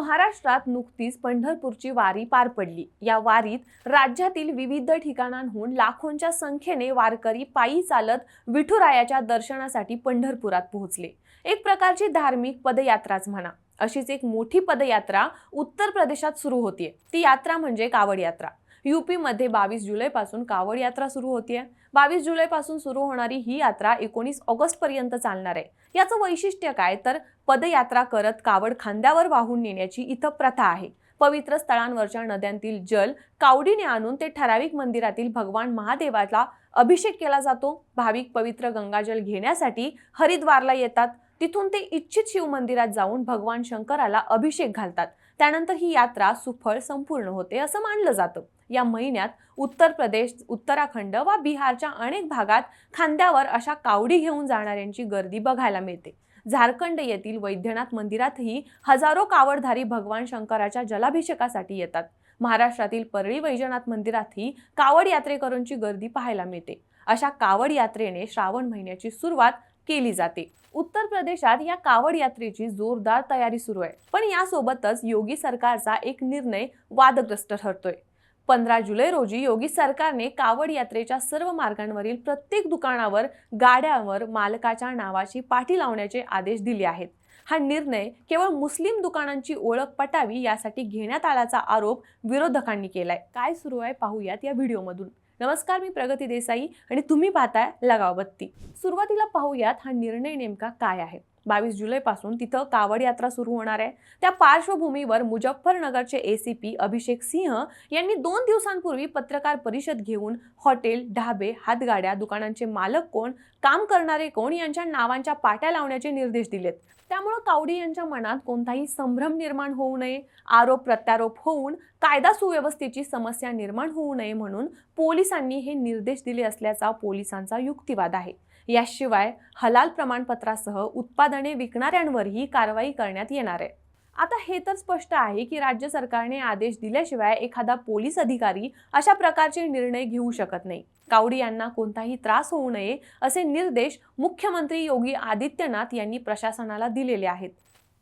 महाराष्ट्रात नुकतीच पंढरपूरची वारी पार पडली. या वारीत राज्यातील विविध ठिकाणांहून लाखोंच्या संख्येने वारकरी पायी चालत विठुरायाच्या दर्शनासाठी पंढरपुरात पोहोचले. एक प्रकारची धार्मिक पदयात्राच म्हणा. अशीच एक मोठी पदयात्रा उत्तर प्रदेशात सुरू होतीये. ती यात्रा म्हणजे कावड यात्रा. यूपीमध्ये बावीस जुलैपासून कावड यात्रा सुरू होतीये. बावीस जुलैपासून सुरू होणारी ही यात्रा एकोणीस ऑगस्टपर्यंत चालणार आहे. याचं वैशिष्ट्य काय? तर पदयात्रा करत कावड खांद्यावर वाहून नेण्याची इथं प्रथा आहे. पवित्र स्थळांवरच्या नद्यांतील जल कावडीने आणून ते ठराविक मंदिरातील भगवान महादेवाला अभिषेक केला जातो. भाविक पवित्र गंगाजल घेण्यासाठी हरिद्वारला येतात. तिथून ते इच्छित शिव मंदिरात जाऊन भगवान शंकराला अभिषेक घालतात. त्यानंतर ही यात्रा सुफळ संपूर्ण होते असं मानलं जातं. या महिन्यात उत्तर प्रदेश उत्तराखंड व बिहारच्या अनेक भागात खांद्यावर अशा कावडी घेऊन जाणाऱ्यांची गर्दी बघायला मिळते. झारखंड येथील वैद्यनाथ मंदिरातही हजारो कावडधारी भगवान शंकराच्या जलाभिषेकासाठी येतात. महाराष्ट्रातील परळी वैजनाथ मंदिरातही कावड यात्रेकरूंची गर्दी पाहायला मिळते. अशा कावड यात्रेने श्रावण महिन्याची सुरुवात केली जाते. उत्तर प्रदेशात या कावड यात्रेची जोरदार तयारी सुरू आहे. पण यासोबतच योगी सरकारचा एक निर्णय वादग्रस्त ठरतोय. पंधरा जुलै रोजी योगी सरकारने कावड यात्रेच्या सर्व मार्गांवरील प्रत्येक दुकानावर गाड्यांवर मालकाच्या नावाची पाठी लावण्याचे आदेश दिले आहेत. हा निर्णय केवळ मुस्लिम दुकानांची ओळख पटावी यासाठी घेण्यात आल्याचा आरोप विरोधकांनी केलाय. काय सुरू आहे पाहूयात या व्हिडिओमधून. नमस्कार मी प्रगती देसाई आणि तुम्ही पाहताय लगाव बत्ती सुरुवातीला पाहूयात हा निर्णय नेमका काय आहे? बावीस जुलैपासून तिथं कावड यात्रा सुरू होणार आहे. त्या पार्श्वभूमीवर मुजफ्फरनगरचे पी अभिषेक सिंह यांनी दोन दिवसांपूर्वी पत्रकार परिषद घेऊन हॉटेल ढाबे हातगाड्या दुकानांचे मालक कोण काम करणारे कोण यांच्या नावांच्या पाट्या लावण्याचे निर्देश दिलेत. त्यामुळं कावडी यांच्या मनात कोणताही संभ्रम निर्माण होऊ नये. आरोप प्रत्यारोप होऊन कायदा सुव्यवस्थेची समस्या निर्माण होऊ नये म्हणून पोलिसांनी हे निर्देश दिले असल्याचा पोलिसांचा युक्तिवाद आहे. याशिवाय हलाल प्रमाणपत्रासह उत्पादने विकणाऱ्यांवरही कारवाई करण्यात येणार आहे. आता हे तर स्पष्ट आहे की राज्य सरकारने आदेश दिल्याशिवाय एखादा पोलीस अधिकारी अशा प्रकारचे निर्णय घेऊ शकत नाही. कावडी यांना कोणताही त्रास होऊ नये असे निर्देश मुख्यमंत्री योगी आदित्यनाथ यांनी प्रशासनाला दिलेले आहेत.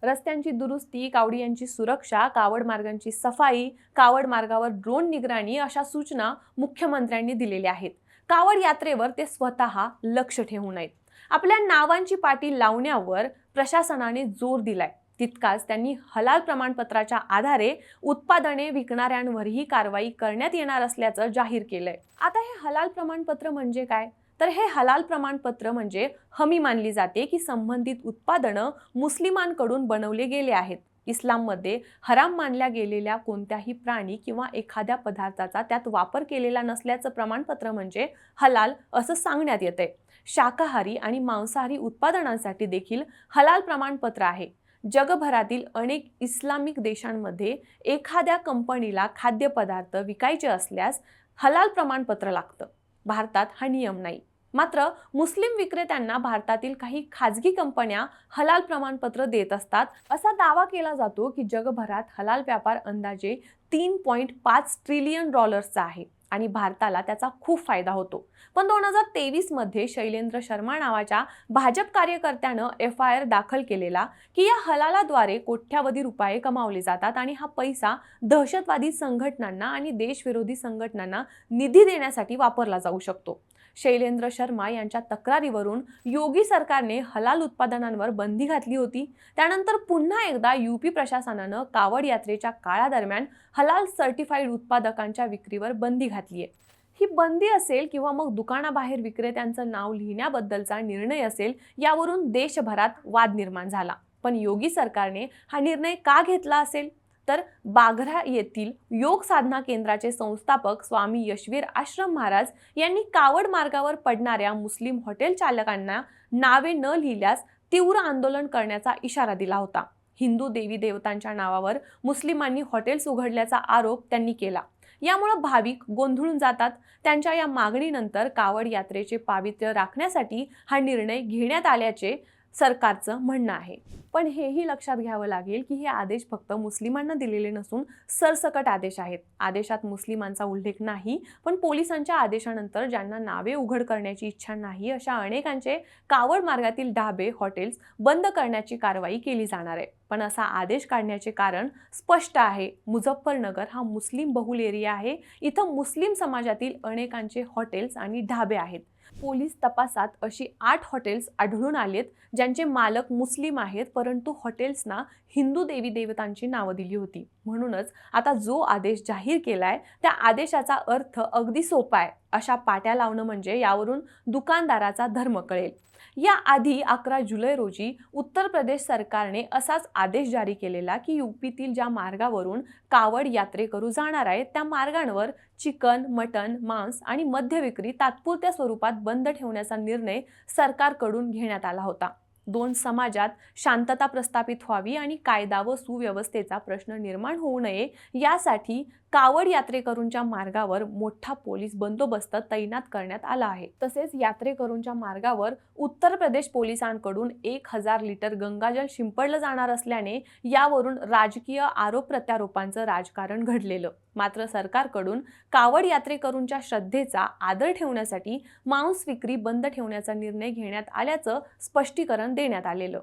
रस्त्यांची दुरुस्ती कावडी यांची सुरक्षा कावड मार्गांची सफाई कावड मार्गावर ड्रोन निगराणी अशा सूचना मुख्यमंत्र्यांनी दिलेल्या आहेत. कावड यात्रेवर ते स्वतः लक्ष ठेवू नयेत आपल्या नावांची पाटी लावण्यावर प्रशासनाने जोर दिलाय. तितकाच त्यांनी हलाल प्रमाणपत्राच्या आधारे उत्पादने विकणाऱ्यांवरही कारवाई करण्यात येणार असल्याचं जाहीर केलंय. आता हे हलाल प्रमाणपत्र म्हणजे काय? तर हे हलाल प्रमाणपत्र म्हणजे हमी मानली जाते की संबंधित उत्पादनं मुस्लिमांकडून बनवले गेले आहेत. इस्लाममध्ये हराम मानल्या गेलेल्या कोणत्याही प्राणी किंवा एखाद्या पदार्थाचा त्यात वापर केलेला नसल्याचं प्रमाणपत्र म्हणजे हलाल असं सांगण्यात येते. शाकाहारी आणि मांसाहारी उत्पादनांसाठी देखील हलाल प्रमाणपत्र आहे. जगभरातील अनेक इस्लामिक देशांमध्ये एखाद्या कंपनीला खाद्यपदार्थ विकायचे असल्यास हलाल प्रमाणपत्र लागतं. भारतात हा नियम नाही. मात्र मुस्लिम विक्रेत्यांना भारतातील काही खाजगी कंपन्या हलाल प्रमाणपत्र देत असतात. असा दावा केला जातो की जगभरात हलाल व्यापार अंदाजे तीन पॉईंट पाच ट्रिलियन डॉलर्सचा आहे आणि भारताला त्याचा खूप फायदा होतो. पण दोन हजार तेवीसमध्ये शैलेंद्र शर्मा नावाच्या भाजप कार्यकर्त्यानं एफ आय आर दाखल केलेला की या हलालाद्वारे कोट्यावधी रुपये कमावले जातात आणि हा पैसा दहशतवादी संघटनांना आणि देशविरोधी संघटनांना निधी देण्यासाठी वापरला जाऊ शकतो. शैलेंद्र शर्मा यांच्या तक्रारीवरून योगी सरकारने हलाल उत्पादनांवर बंदी घातली होती. त्यानंतर पुन्हा एकदा यूपी प्रशासनानं कावड यात्रेच्या काळादरम्यान हलाल सर्टिफाईड उत्पादकांच्या विक्रीवर बंदी घातली आहे ही बंदी असेल किंवा मग दुकानाबाहेर विक्रेत्यांचं नाव लिहिण्याबद्दलचा निर्णय असेल यावरून देशभरात वाद निर्माण झाला. पण योगी सरकारने हा निर्णय का घेतला असेल? तर बाघरा येथील योग साधना केंद्राचे संस्थापक स्वामी यशवीर आश्रम महाराज यांनी कावड मार्गावर पडणाऱ्या मुस्लिम हॉटेल चालकांना नावे न लिहिल्यास तीव्र आंदोलन करण्याचा इशारा दिला होता. हिंदू देवी देवतांच्या नावावर मुस्लिमांनी हॉटेल्स उघडल्याचा आरोप त्यांनी केला. यामुळं भाविक गोंधळून जातात. त्यांच्या या मागणीनंतर कावड यात्रेचे पावित्र्य राखण्यासाठी हा निर्णय घेण्यात आल्याचे सरकारचं म्हणणं आहे. पण हेही लक्षात घ्यावं लागेल की हे आदेश फक्त मुस्लिमांना दिलेले नसून सरसकट आदेश आहेत. आदेशात मुस्लिमांचा उल्लेख नाही पण पोलिसांच्या आदेशानंतर ज्यांना नावे उघड करण्याची इच्छा नाही अशा अनेकांचे कावड मार्गातील ढाबे हॉटेल्स बंद करण्याची कारवाई केली जाणार आहे. पण असा आदेश काढण्याचे कारण स्पष्ट आहे. मुझफ्फरनगर हा मुस्लिम बहुल एरिया आहे. इथं मुस्लिम समाजातील अनेकांचे हॉटेल्स आणि ढाबे आहेत. पोलीस तपासात अशी आठ हॉटेल्स आढळून आलेत ज्यांचे मालक मुस्लिम आहेत परंतु हॉटेल्सना हिंदू देवी देवतांची नावं दिली होती. म्हणूनच आता जो आदेश जाहीर केलाय त्या आदेशाचा अर्थ अगदी सोपा आहे. अशा पाट्या लावणं म्हणजे यावरून दुकानदाराचा धर्म कळेल. या आधी अकरा जुलै रोजी उत्तर प्रदेश सरकारने असाच आदेश जारी केलेला की युपीतील ज्या मार्गावरून कावड यात्रेकरू जाणार आहेत त्या मार्गांवर चिकन मटन मांस आणि मद्य विक्री तात्पुरत्या स्वरूपात बंद ठेवण्याचा निर्णय सरकारकडून घेण्यात आला होता. दोन समाजात शांतता प्रस्थापित व्हावी आणि कायदा व सुव्यवस्थेचा प्रश्न निर्माण होऊ नये यासाठी कावड यात्रेकरूंच्या मार्गावर मोठा पोलीस बंदोबस्त तैनात करण्यात आला आहे. तसेच यात्रेकरूंच्या मार्गावर उत्तर प्रदेश पोलिसांकडून एक हजार लिटर गंगाजल शिंपडलं जाणार असल्याने यावरून राजकीय आरोप प्रत्यारोपांचं राजकारण घडलेलं. मात्र सरकारकडून कावड यात्रेकरूंच्या श्रद्धेचा आदर ठेवण्यासाठी मांस विक्री बंद ठेवण्याचा निर्णय घेण्यात आल्याचं स्पष्टीकरण देण्यात आलेलं.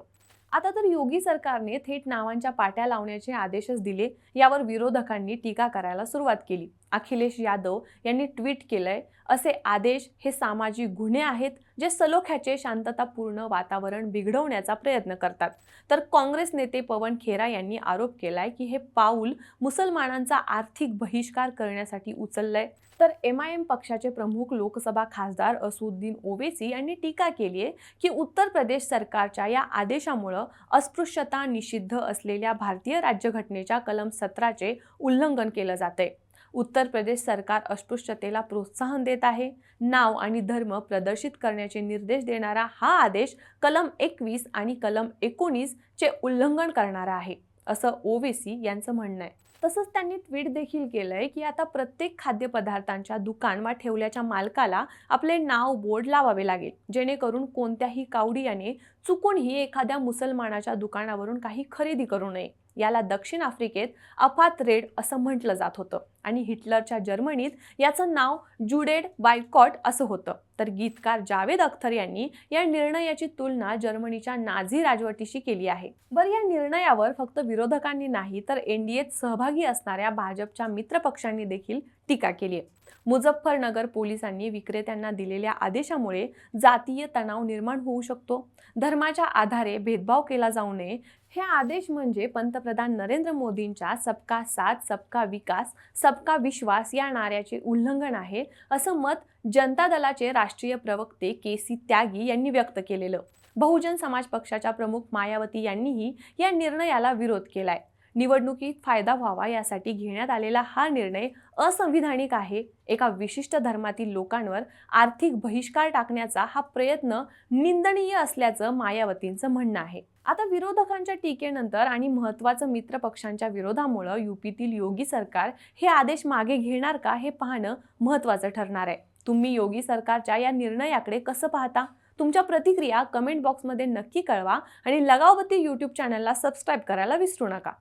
आता तर योगी सरकारने थेट नावांच्या पाट्या लावण्याचे आदेशच दिले यावर विरोधकांनी टीका करायला सुरुवात केली. अखिलेश यादव यांनी ट्विट केलंय असे आदेश हे सामाजिक गुन्हे आहेत जे सलोख्याचे शांततापूर्ण वातावरण बिघडवण्याचा प्रयत्न करतात. तर काँग्रेस नेते पवन खेरा यांनी आरोप केलाय की हे पाऊल मुसलमानांचा आर्थिक बहिष्कार करण्यासाठी उचललंय. तर एम आय एम पक्षाचे प्रमुख लोकसभा खासदार असुद्दीन ओवेसी यांनी टीका केली आहे की उत्तर प्रदेश सरकारच्या या आदेशामुळं अस्पृश्यता निषिद्ध असलेल्या भारतीय राज्यघटनेच्या कलम सतराचे उल्लंघन केलं जाते उत्तर प्रदेश सरकार अस्पृश्यतेला प्रोत्साहन देत आहे. नाव आणि धर्म प्रदर्शित करण्याचे निर्देश देणारा हा आदेश कलम एकवीस आणि कलम एकोणीस चे उल्लंघन करणारा आहे असं ओवेसी यांचं म्हणणं आहे. तसंच त्यांनी ट्विट देखील केलंय की आता प्रत्येक खाद्यपदार्थांच्या दुकान वा ठेवल्याच्या मालकाला आपले नाव बोर्ड लावावे लागेल जेणेकरून कोणत्याही कावडियाने चुकूनही एखाद्या मुसलमानाच्या दुकानावरून काही खरेदी करू नये. याला दक्षिण आफ्रिकेत अफात रेड असं म्हटलं जात होतं. आणि हिटलरच्या जर्मनीत याचं नाव जुडेड बायकॉट असं होतं. तर गीतकार जावेद अख्तर यांनी या निर्णयाची तुलना जर्मनीच्या नाझी राजवटीशी केली आहे. बरं या निर्णयावर फक्त विरोधकांनी नाही तर एनडीएत सहभागी असणाऱ्या भाजपच्या मित्रपक्षांनी देखील टीका केली आहे. मुझफ्फरनगर पोलिसांनी विक्रेत्यांना दिलेल्या आदेशामुळे जातीय तणाव निर्माण होऊ शकतो. धर्माच्या आधारे भेदभाव केला जाऊ नये. हे आदेश म्हणजे पंतप्रधान नरेंद्र मोदींच्या सबका साथ सबका विकास सबका विश्वास या नाऱ्याचे उल्लंघन आहे असं मत जनता दलाचे राष्ट्रीय प्रवक्ते के सी त्यागी यांनी व्यक्त केलेलं. बहुजन समाज पक्षाच्या प्रमुख मायावती यांनीही या निर्णयाला विरोध केलाय. निवडणुकीत फायदा व्हावा यासाठी घेण्यात आलेला हा निर्णय असंविधानिक आहे. एका विशिष्ट धर्मातील लोकांवर आर्थिक बहिष्कार टाकण्याचा हा प्रयत्न निंदनीय असल्याचं मायावतींचं म्हणणं आहे. आता विरोधकांच्या टीकेनंतर आणि महत्त्वाचं मित्र पक्षांच्या विरोधामुळं युपीतील योगी सरकार हे आदेश मागे घेणार का हे पाहणं महत्त्वाचं ठरणार आहे. तुम्ही योगी सरकारच्या या निर्णयाकडे कसं पाहता? तुमच्या प्रतिक्रिया कमेंट बॉक्समध्ये नक्की कळवा आणि लगावती यूट्यूब चॅनलला सबस्क्राईब करायला विसरू नका.